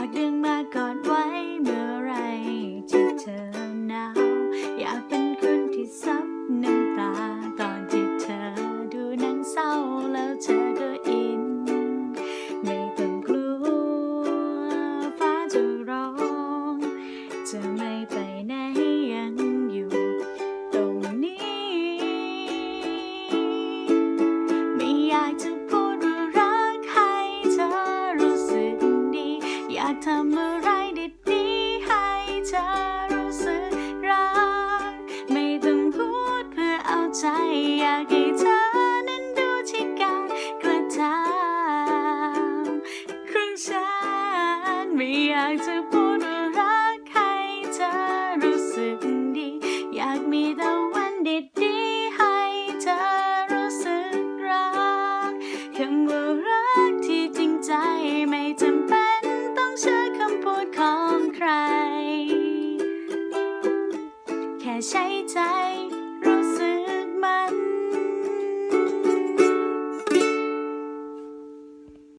ากดึงมากอดไว้เมื่อไรที่เธอหนาว อยากเป็นคนที่ซับน้ำตา ตอนที่เธอดูนังเศร้าแล้วเธอก็อิน ไม่ต้องกลัวฟ้าจะร้องจะไม่ากทำอะไรดีๆให้เธอรู้สึกรัก ไม่ต้องพูดเพื่อเอาใจอยากให้เธอนั้นดูที่การกระทำของฉันไม่อยากจะพูดว่ารักให้เธอรู้สึกดี อยากมีแต่วันดีๆให้เธอรู้สึกรักคำว่า ใช้ใจ รู้สึกมัน